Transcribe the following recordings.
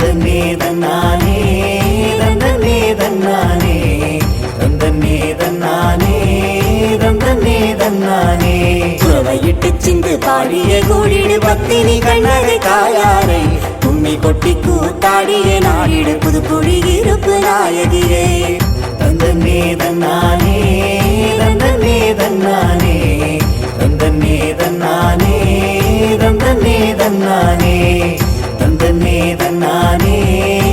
தந்த நீதன் நானே தந்த நீதன் நானே தந்த நீதன் நானே தந்த நீதன் நானே துறவையிட்டு சிந்து பாடிய கூடிடு பத்தினி கண்ணது காயாரை உண்மை கொட்டி கூத்தாடிய நாடிடு புது பொழிகிருப்பு நாயகியே. தந்த நீதன் நானே தந்த நீதன் நானே தந்த நீதன் நானே நானே.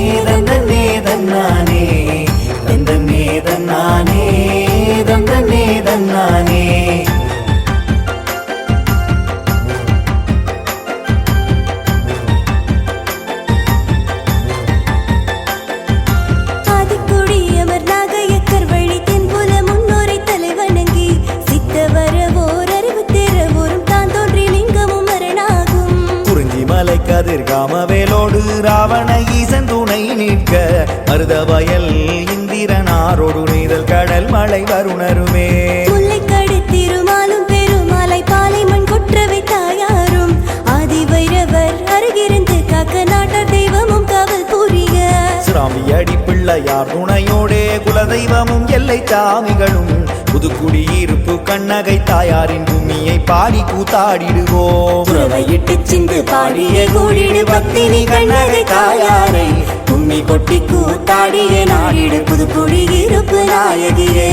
நாட்டார் தெய்வமும் காவல் புரிய சுராமி அடி பிள்ளையார் துணையோடே குலதெய்வமும் எல்லை சாமிகளும் புதுக்குடியிருப்பு கண்ணகை தாயாரின் பூமியை பாடி கூத்தாடிடுவோம். சிந்து பாடிய கூடிடு பக்தினி கண்ணகை தாயாரை. உண்மை கொட்டி கூத்தாடியே நாடிடு புது பொழி இருப்பு நாயகியே.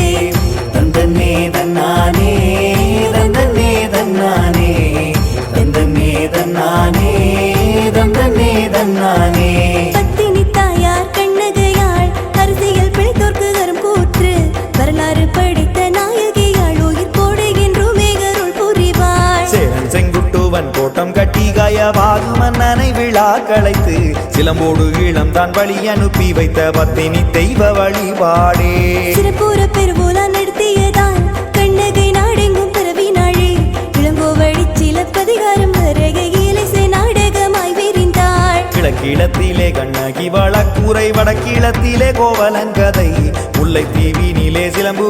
விழா களைத்து சிலம்போடு இளம் தான் வழி அனுப்பி வைத்த பத்தினி தெய்வ வழிபாடே. சிறப்புற பெருவோலா நடத்தியதால் கண்ணகை நாடெங்கும் பிறவினாளே. இளங்கோவழி சிலப்பதிகாரம் வருகையிலே நாடகமாய் விரிந்தாள். கிழக்கிழத்திலே கண்ணகி வழக்கூரை வடக்கிழத்திலே கோவலன் கதை. முல்லை தீவினிலே சிலம்பு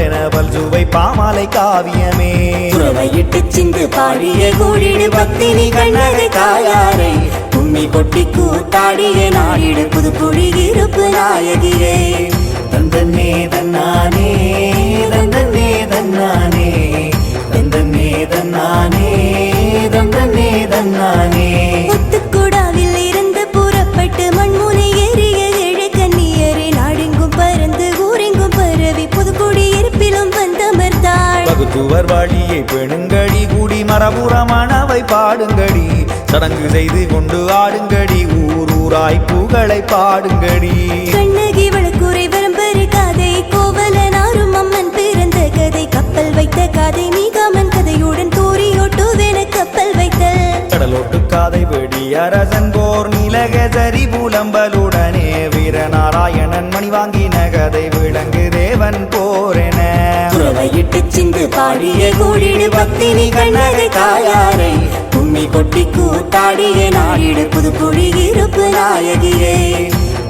என பல்சுவை பாமாலை காவியமே. புறவையிட்டு சிந்து பாடிய கூடிடு பக்தினி கண்ணகை தாயாரை. கும்மி கொட்டி கூத்தாடிய நாடிடு புது இருப்பு நாயகியே. தந்தன்னே தன்னானே தந்தன்னே தன்னானே தந்தன்னே தன்னானே தந்தன்னே தன்னானே. வழியை பெணுங்கடி. கூடி மரபுறமானவை பாடுங்கடி. சடங்கு செய்து கொண்டு ஆடுங்கடி. ஊர் ஊராய் புகழை பாடுங்கடி. கண்ணகி வழக்குரை வரம்பரு கதை கோவலனாரும் அம்மன் பிறந்த கதை. கப்பல் வைத்த கதை மீகாமன் கதையுடன் தூரியோட்டுவென கப்பல் வைத்தல் கடலோட்டு காதை வெடி அரசன் போர் நீலகதரி புலம்பலுடனே வீரநாராயணன் மணி வாங்கின கதை. விளங்கு தேவன் போரென. புறவையிட்டு சிந்து பாடிய கூடிடு பக்தினி கண்ணகை தாயாரை. கும்மி கொட்டி கூத்தாடிய நாடிடு புது இருப்பு நாயகியே.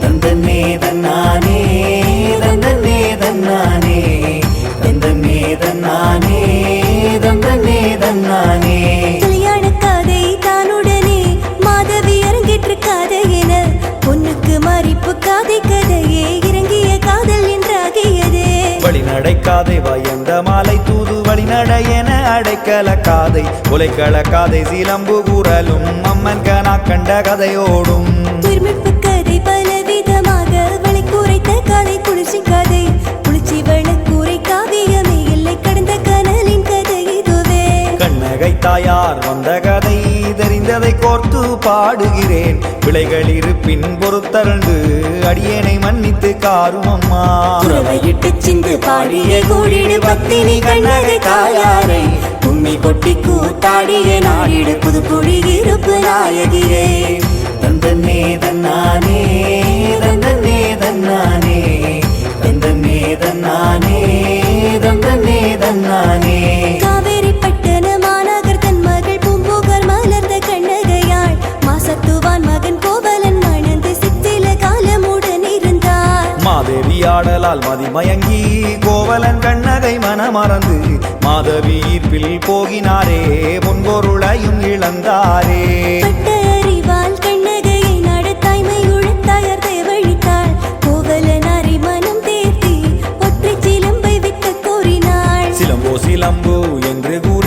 தந்தன்னே தன்னானே தந்தன்னே தன்னானே. தந்தன்னே தன்னானே தந்தன்னே தன்னானே. கதை தானுடனே மாலை தூது வழி நடையென அடைக்கல காதை. உலைக்கள காதை சிலம்பு கூறலும் அம்மன் கனா கண்ட கதையோடும். கண்ணகை தாயார் வந்த கதை தெரிந்ததை கோர்த்து பாடுகிறேன். பிழைகள் இருப்பின் பொறுத்தரண்டு அடியேனை மன்னித்து காரும் அம்மா. உறவையிட்டு சிந்து பாடிய கூடிடு பக்தினி கண்ணகை தாயாரை. கும்மி கொட்டி கூத்தாடிய நாடிடு புது இருப்பு நாயகியே. தந்தன்னே தன்னானே தந்தன்னே தன்னானே. தந்தன்னே தன்னானே தந்தன்னே தன்னானே. பாடலால் மதிமயங்கி கோவலன் கண்ணகை மனமறந்து மாதவி ஈர்ப்பில் போகினாரே பொன்பொருளையும் இழந்தாரே. சிலம்பு என்று கூறி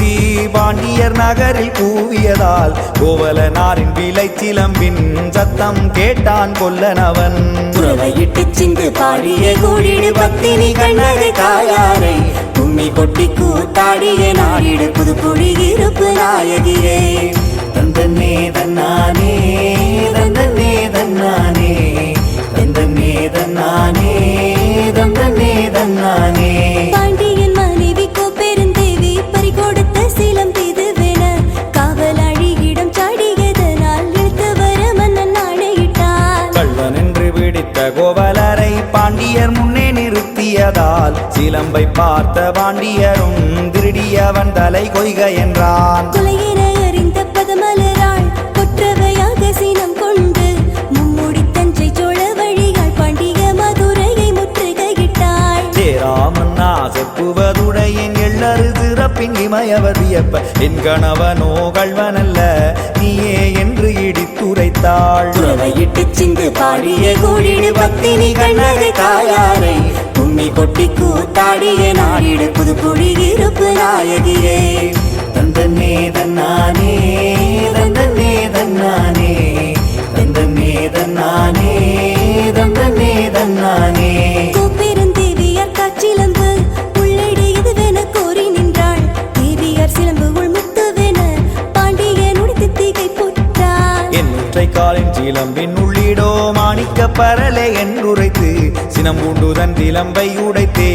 அறிவால் கண்ணகையை நடத்தாய்மை கோவலனாரின் விலை சிலம்பின் சத்தம் கேட்டான் கொல்லனவன். குறவையிட்டு சிந்து பாடிய கூடிடு பத்தினி கண்ணகை தாயாரை கும்மி கொட்டி கூத்தாடிய நாடிடு புதுக்குடி இருப்பு நாயகியே. தந்தன்னே தன்னானே தந்தன்னே தன்னானே. நிறுத்தியதால் சிலம்பை பார்த்த பாண்டியரும் திருடியவன் தலை கொய்க என்றான். கொலையின அறிந்த பதமலராள் கொற்றவையாக சீனம் கொண்டு மும்முடி தஞ்சை சோழ வழியாள் பாண்டிய மதுரையை முற்றுகையிட்டாள். சேராமன் செப்புவதுடையன் எள்ளறு சிறப்பின் இமயவர் வியப்ப என் கணவனோ கள்வனல்ல நீயே என்று இடித்துரைத்தாள். குறவையிட்டு சிந்து பாடிய கூடிடு பத்தினி கண்ணகை தாயாரை கும்மி கொட்டி கூத்தாடிய நாடிடு புதுக்குடி இருப்பு நாயகியே. தந்தன்னே தன்னானே தந்தன்னே தன்னானே. தந்தன்னே தன்னானே தந்தன்னே தன்னானே. கோப்பெருந்தேவியார் காற்றிலம்பு உள்ளடையதுவென கோரி நின்றாள். தேவியார் சிலம்பு உள்முத்துவென பாண்டியன் உடுத்து தீகை போற்றான் என் ஒற்றை காலின் சிலம்பின் உள்ளிடோ மாணிக்க பரலே என்றுரைத்து சினம்பூண்டுதன் சிலம்பை உடைத்தே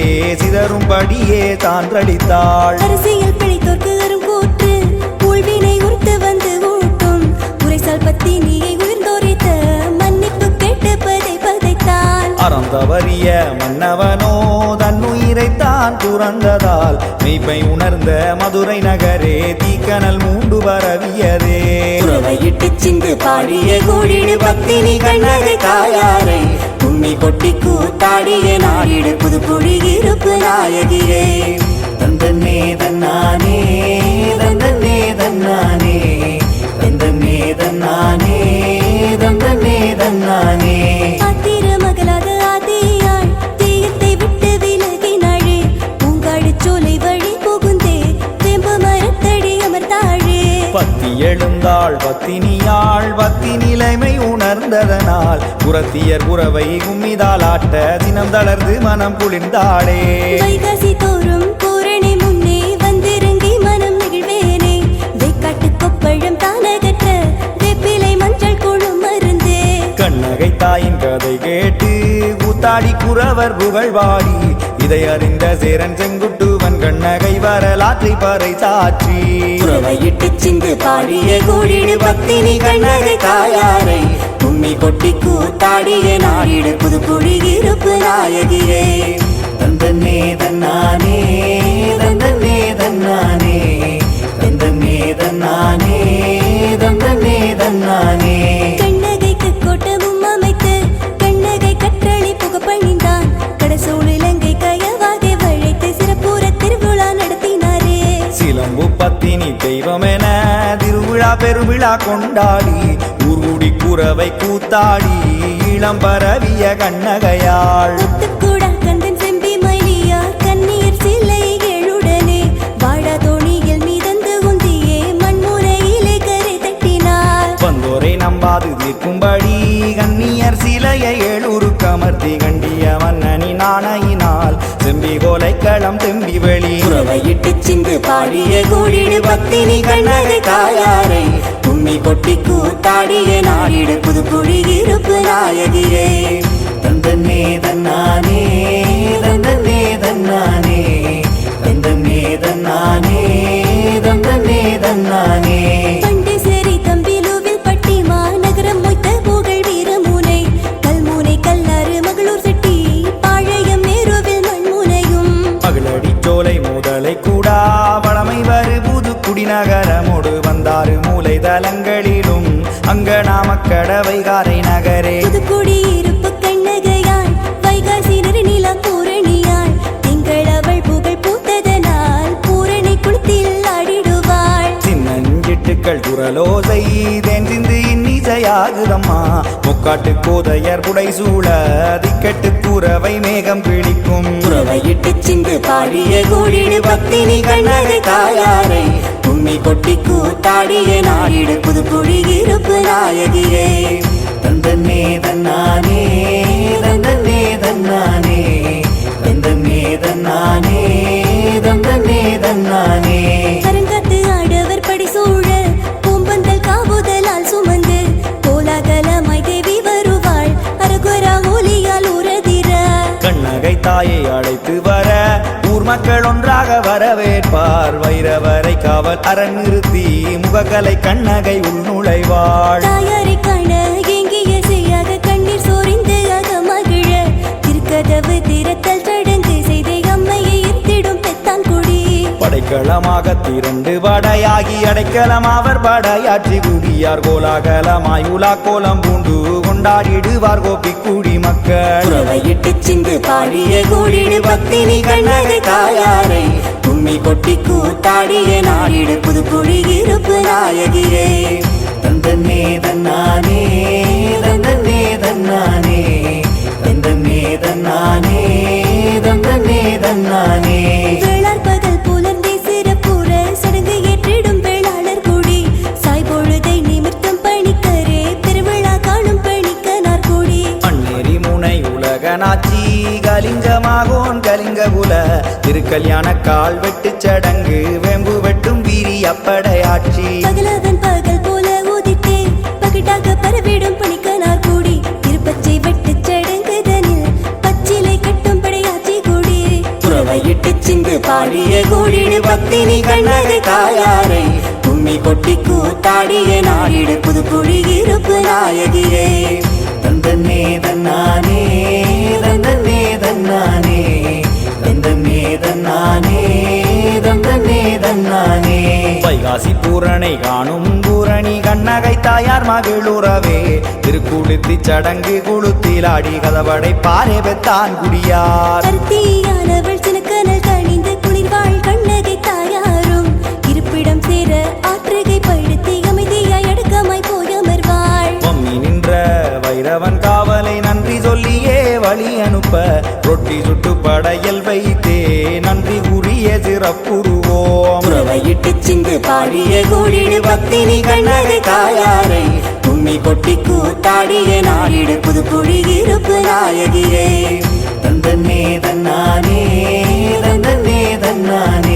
சிதறும்படியே சான்றடித்தாள் அரசியல் பிழைத்தோர்க்கு அரும் கூற்று ஊழ்வினை உறுத்து வந்து ஊட்டும். உரைசால் பத்தினியை உயிர்ந்தோரித்த மன்னிப்பு கேட்டு பதை பதைத்தான் அறந்தவறிய மன்னவனோ தன்னுயிரைத்தான் துறந்ததால் மெய்ப்பை உணர்ந்த மதுரை நகரே தீக்கனல் மூண்டு பரவியதே. குறவையிட்டு சிந்து பாடிய கூடிடு பத்தினி கண்ணகை தாயாரை கும்மி கொட்டி கூத்தாடிய நாடிடு புதுக்குடி இருப்பு நாயகியே. தந்தன்னே தன்னானே தந்தன்னே தன்னானே தந்தன்னே தன்னானே தந்தன்னே தன்னானே. ஆத்திர மகளாக ஆதியாள் தேயத்தை விட்டு விலகினாளே. பூங்காடு சோலை வழி புகுந்தே மரத்தடி பத்தி எழுந்தாள் பத்தினியாள் பத்தி நிலைமை உணர்ந்ததனால் புறத்தியர் புறவை கும்மிதால் ஆட்ட தினம் தளர்ந்து மனம் குளிர்ந்தாளே. கண்ணகை தாயின் கதை கேட்டு கூத்தாடி குறவர் புகழ்வாடி இதை அறிந்த சேரன் செங்குட்டுவன் கண்ணகை வரலாற்றை பறை சாற்றி. சிந்து பாடிய கூடிடு பத்தினி கண்ணகை தாயாரை. கும்மி கொட்டி கூத்தாடிய நாடிடு புதுக்குடி இருப்பு நாயகியே. தந்தன்னே தன்னானே தந்தன்னே தன்னானே தந்தன்னே தன்னானே தந்தன்னே தன்னானே. கண்ணகைக்கு கோட்டமும் அமைத்து கண்ணகை கற்றளி புகப்பணிந்தான் கடசூழ் இலங்கை கயவாக வழைத்து சிறப்புற திருவிழா நடத்தினாரே. சிலம்பு பத்தினி தெய்வம் என திருவிழா பெருவிழா கொண்டாடி ஊர்குடி குறவை கூத்தாடி இளம் பரவிய கண்ணகையாள். செம்பி நம்பாது தீர்க்கும்படி கண்ணியர் சிலையை ஏழூரு கமர்த்தி கண்டிய மன்னனி நாணையினால் செம்பி கோலை களம் தெம்பி வெளி. குறவையிட்டு சிந்து பாடிய கூடிடு பத்தினி கண்ணகை தாயாரை உண்மை கொட்டி கூத்தாடியே நாடிடு புது புதுக்குடி இருப்பு நாயகியே. தந்தன்னே தன்னானே தந்தன்னே தன்னானே. தந்தன்னே தன்னானே தந்தன்னே தன்னானே. மூலை தலங்களிலும் அங்க நாமக்கடவை காரை நகரே. புதுக்குடி இருப்பு கண்ணகையாள் வைகாசி நறுநிலா பூரணியாள் திங்கள் அவள் புகழ் பூத்ததனால் பூரணி குளத்தில் ஆடிடுவாள். சின்னஞ்சிட்டுக்கள் குரலோசை தேன் சிந்து இன்னிசையாகுதம்மா. முக்காட்டு கோதையர் புடை சூழ திக்கட்டு குறவை மேகம் பிடிக்கும். குறவையிட்டு சிந்து பாடிய கூடிடு பத்தினி கண்ணகை தாயாரை கும்மி கொட்டி கூத்தாடிய நாடிடு புது குடியிருப்பு நாயகியே. தந்தன்னே தன்னானே தந்தன்னே தன்னானே. தந்தன்னே தன்னானே தந்தன்னே தன்னானே. அரங்கத்து ஆடவர் படி சூழ பூம்பந்தல் காவுதலால் சுமந்து கோலாகலமாய் தேவி வருவாள் அரகுரா ஒலியால் உரதிர கண்ணகை தாயை அழைத்து ஊர் மக்கள் ஒன்றாக வரவேற்பார். வைரவரை காவல் அரண் நிறுத்தி முகக்கலை கண்ணகை உள்நுழைவாள். படைக்களமாக திரண்டு வடையாகி அடைக்கலம். அவர் படையாற்றி குடியார் கோலாகலமாய் உலா கோலம் பூண்டு கொண்டாடிடுவார் கோபி குடி மக்கள். இட்டு சிந்து பாடிய கூடிடு பத்தினி கண்ணது தாயாரை. கும்மி கொட்டி கூத்தாடிய நாடிடு புது குடி இருப்பு நாயகியே. தந்தன்னே தன்னானே தந்தன்னே தன்னானே தந்தன்னே தன்னானே. திருக்கல்யாண கால் வெட்டு சடங்கு வெம்பு வெட்டும் வீரி அப்படையாட்சி பகலவன் பகல் போல ஊதித்தே பகிட்டாக பரவிடும் பணிக்கனார் கூடி. திருப்பச்சை வெட்டு சடங்குதனில் பச்சிலை கட்டும் படையாச்சி கூடி. புறவையிட்டு சிந்து பாடிய கூடிடு பத்தினி கண்ணகை தாயாரை. கும்மி கொட்டி கூத்தாடிய நாடிடு புது நாயகியே. தந்தன்னே தன்னானே தந்தன்னே தன்னானே. தன்னானே தந்தன்னே தன்னானே வைகாசி பூரணை காணும் பூரணி கண்ணகை தாயார் மகிழுறவே திருக்குளுத்தி சடங்கு குளுத்திலாடி கதவடை பாரே பெத்தான் குடியார் புறவையிட்டு சிந்து பாடிய கூடிடு பத்தினி கண்ணது காயாரை கும்மி கொட்டி கூத்தாடிய நாடிடு புது குடியிருப்பு நாயகியே. தந்தன்னே தன்னானே தந்தன்னே தன்னானே.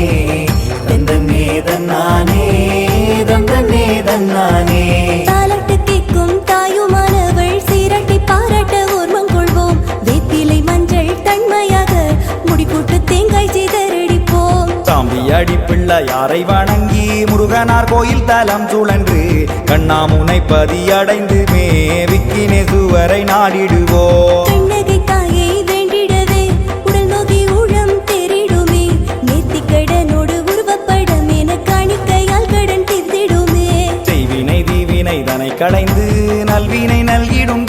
பிள்ளையாரை வணங்கி முருகனார் கோயில் தலம் சுழன்று கண்ணாமுனை பதியடைந்து மேவிக்கினே சுவரை தனை களைந்து நல்வினை நல்கிடும்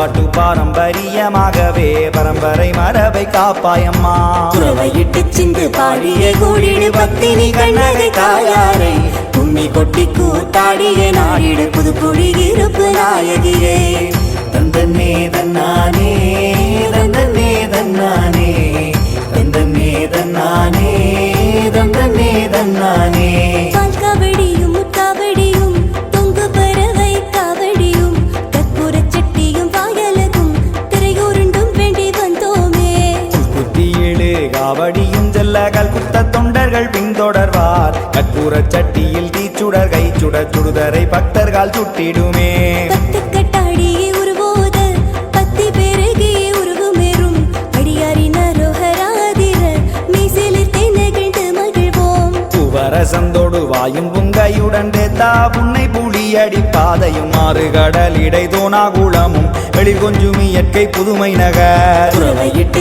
பண்பாட்டு பாரம்பரியமாகவே பரம்பரை மரபை காப்பாயம்மா. துறவையிட்டு சிந்து பாடிய கூடிடு பத்தினி கண்ணகை தாயாரை கும்மி கொட்டி கூத்தாடிய நாடிடு புது புடி இருப்பு நாயகியே. தந்தன்னே தன்னானே தந்தன்னே தன்னானே தந்தன்னே தன்னானே தந்தன்னே தன்னானே. கற்பூரச் சட்டியில் தீச்சுடர் கைச்சுடர் சுடுதரை பக்தர்கள் சுட்டிடுமே. பூவரசந்தோடு வாயும் புங்கையுடன் தேத்தா புன்னை புளியடி பாதையும் ஆறு கடல் இடை தோணாகுளமும். வெளி கொஞ்சும் இயற்கை புதுமை நகர்.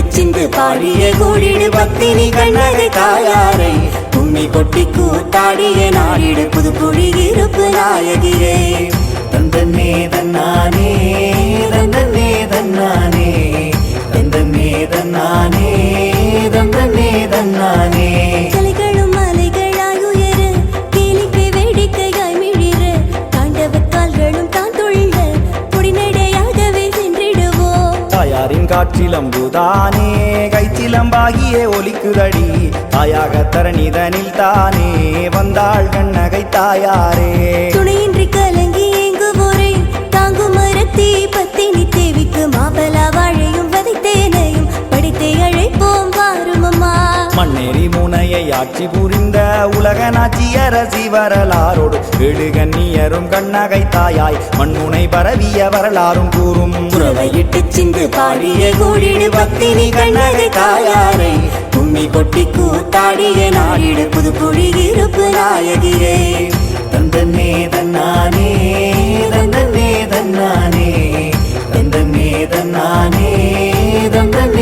சிந்து பாடிய கூடிடு பத்தினி கண்ணகை தாயாரை. உண்மை கொட்டி கூத்தாடியே நாடிடு புது குடியிருப்பு நாயகியே. தந்தன்னே தன்னானே தந்தன்னே தன்னானே. தந்தன்னே தன்னானே தந்தன்னே தன்னானே. காற்றிலம்புதானே? கைச்சிலம்பாகியே ஒலிக்குதடி. தாயாக தரணிதனில் தானே. வந்தாள் கண்ணகை தாயாரே. துணையின்றி மண்ணேறி முனையை ஆட்சி புரிந்த உலக நாச்சியரசி வரலாறோடு ஏழு கண்ணியரும் கண்ணகை தாயாய் மண்முனை பரவிய வரலாறும் கூறும். குறவையிட்டு சிந்து பாடிய கூடிடு பத்தினி கண்ணகை தாயாரை கும்மி கொட்டி கூத்தாடிய நாடிடு புது குடியிருப்பு நாயகியே. தந்தன்னே தன்னானே தந்தன்னே தன்னானே தந்தன்னே தன்னானே தந்தன்னே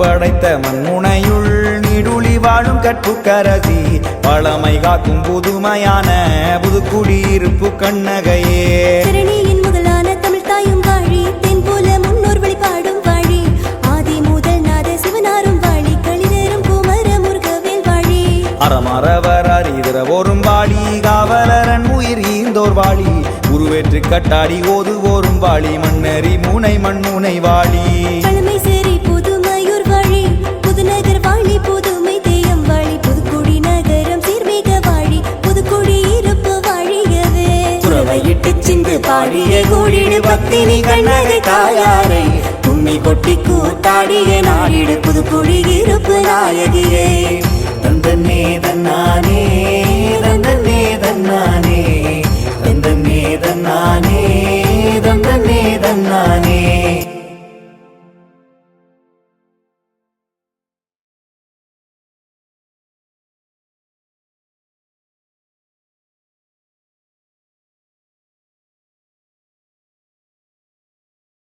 படைத்த மண்முனையுள் நீடுழி வாழும் கற்புக்கரசி. பழமை காக்கும் புதுமையான புதுக்குடியிருப்பு கண்ணகையே. முதலான தமிழ் தாயும் வாழி தென் போல முன்னோர் வழிபாடும் வாழி. ஆதி முதல் நாத சிவனாரும் வாழி களிதரும் குமர முருகவேல் வாழி. அறமரவர் அறிதிரவோரும் வாழி காவலரன் உயிர் ஈந்தோர் வாழி. உருவேற்று கட்டாடி ஓதுவோரும் வாழி மண்ணறி முனை மண்முனை வாழி. கொட்டி சிந்து பாடிய கூடிடு பத்தினி கண்ணகை தாயாரை. கும்மி கொட்டி கூத்தாடிய நாடிடு புது குடியிருப்பு நாயகியே. தந்தன்னே தன்னானே தந்தன்னே தன்னானே. தந்தன்னே தன்னானே தந்தன்னே தன்னானே.